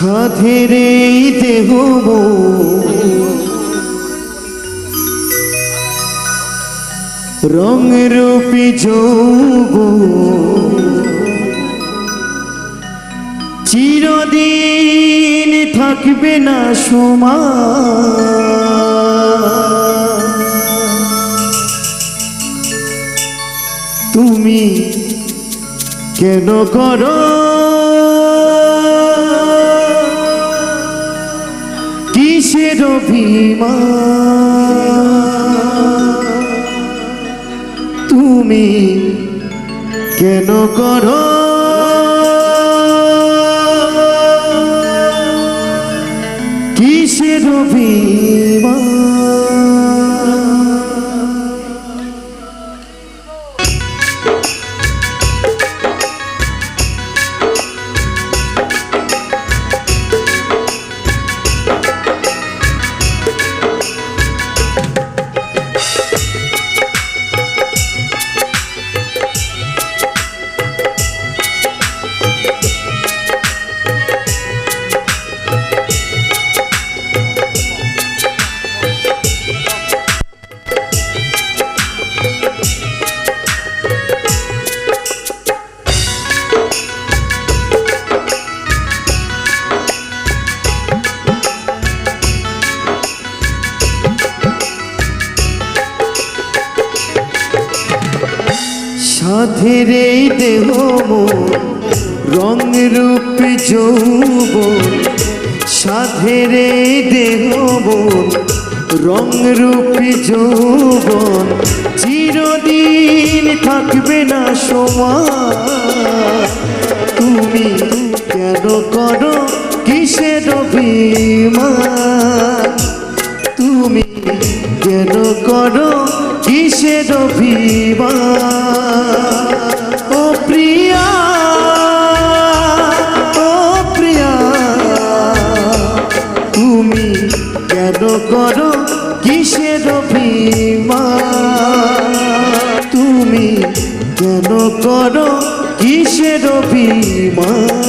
সাধের দেহ রং রূপী যৌব চিরদিন থাকবে না সময় তুমি কেন করো কিসের অভিমান? তুমি কেন করো? কিসের অভিমান? এই দেহ রং রূপ যৌব। সাধের দেহ রং রূপ যৌবন চিরদিন থাকবে না সময়। তুমি কেন করো কিসের অভিমান? তুমি কেন করো কিসের অভিমান ও প্রিয়া ও প্রিয়া, তুমি কেন করো কিসের অভিমান তুমি কেন করো কিসের অভিমান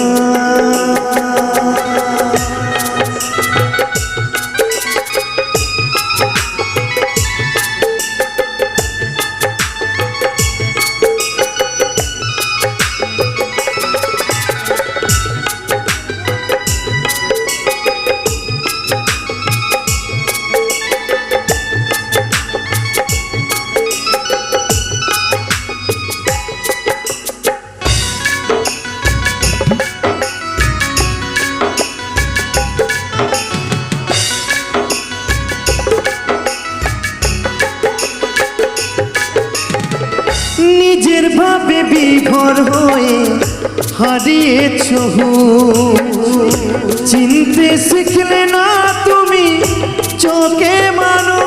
নিজের ভাবে বিঘর হয়ে হারিয়েছ চিনতে শিখলে না তুমি চোখে মানো।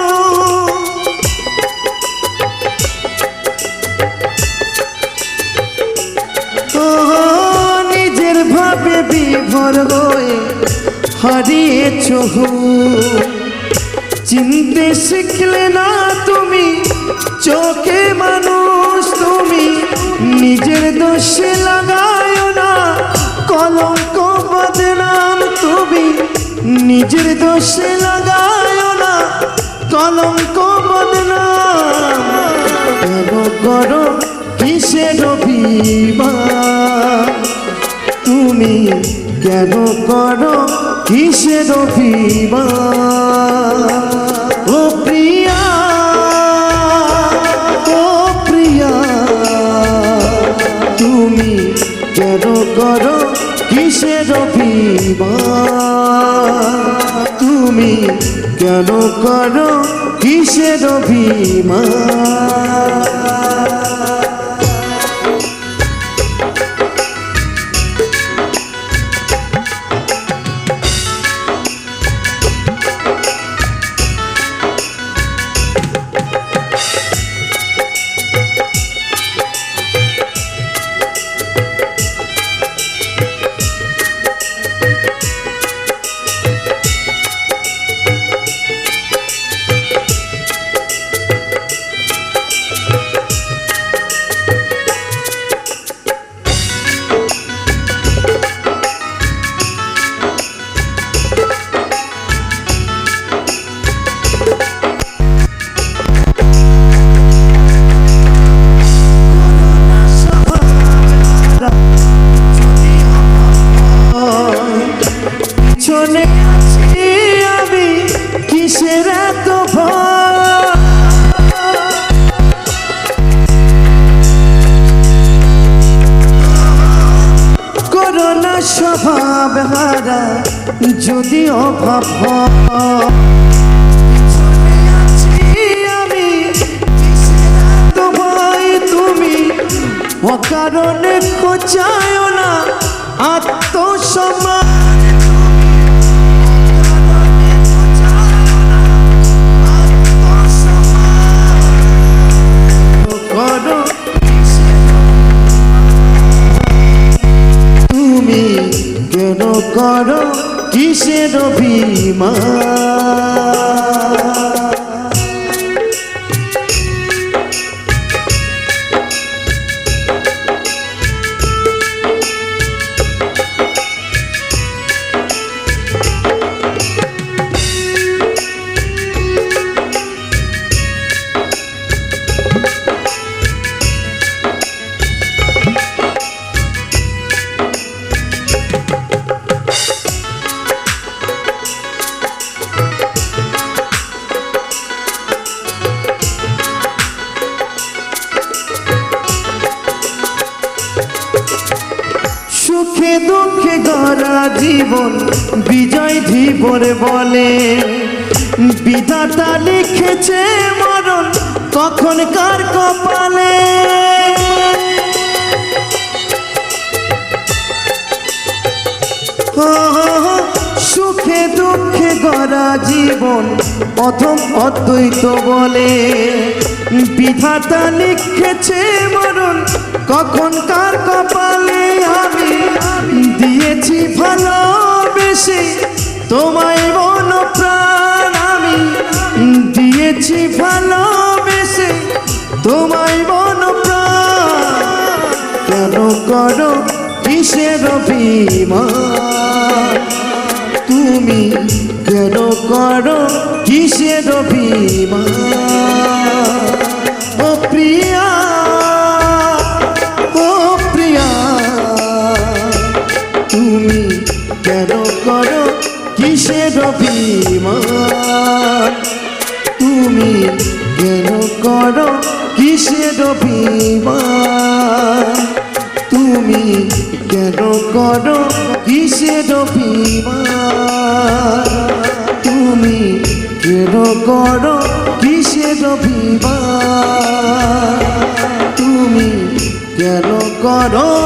নিজের ভাবে বিভর হয়ে হারিয়েছ চিনতে শিখলে না তুমি নিজের দোষে লাগায় না কলঙ্ক বদনাম করো কিসের অভিমান? তুমি কেন করো কিসের অভিমান? ও প্রিয়া ও প্রিয়া, তুমি কেন করো কিসের তুমি কেন করো কিসের অভিমান ভাব হারা যদিও ভাব। আমি তো ভাই তুমি অকারণে খোঁচায় না আত্মসম্মান। করো কিসের অভিমান? গড়া জীবন বিজয় ধীবরে বলে। বিধাতা লিখেছে মরণ কখন কার কপালে সুখে দুঃখে গড়া জীবন প্রথম অদ্বৈত বলে। বিধাতা লিখেছে মরণ, কখন কার কপালে আমি? দিয়েছি ভালোবেসে তোমায় মন প্রাণ আমি। দিয়েছি ভালোবেসে তোমায় মন প্রাণ। কেন করো কিসের অভিমান? তুমি কেন করো কিসের অভিমান? ও প্রিয়া ও প্রিয়া, তুমি কেন করো কিসের অভিমান? তুমি কেন করো কিসের অভিমান? তুমি কেন করো কিসের অভিমান? তুমি কেন করো কিসের অভিমান? তুমি কেন করো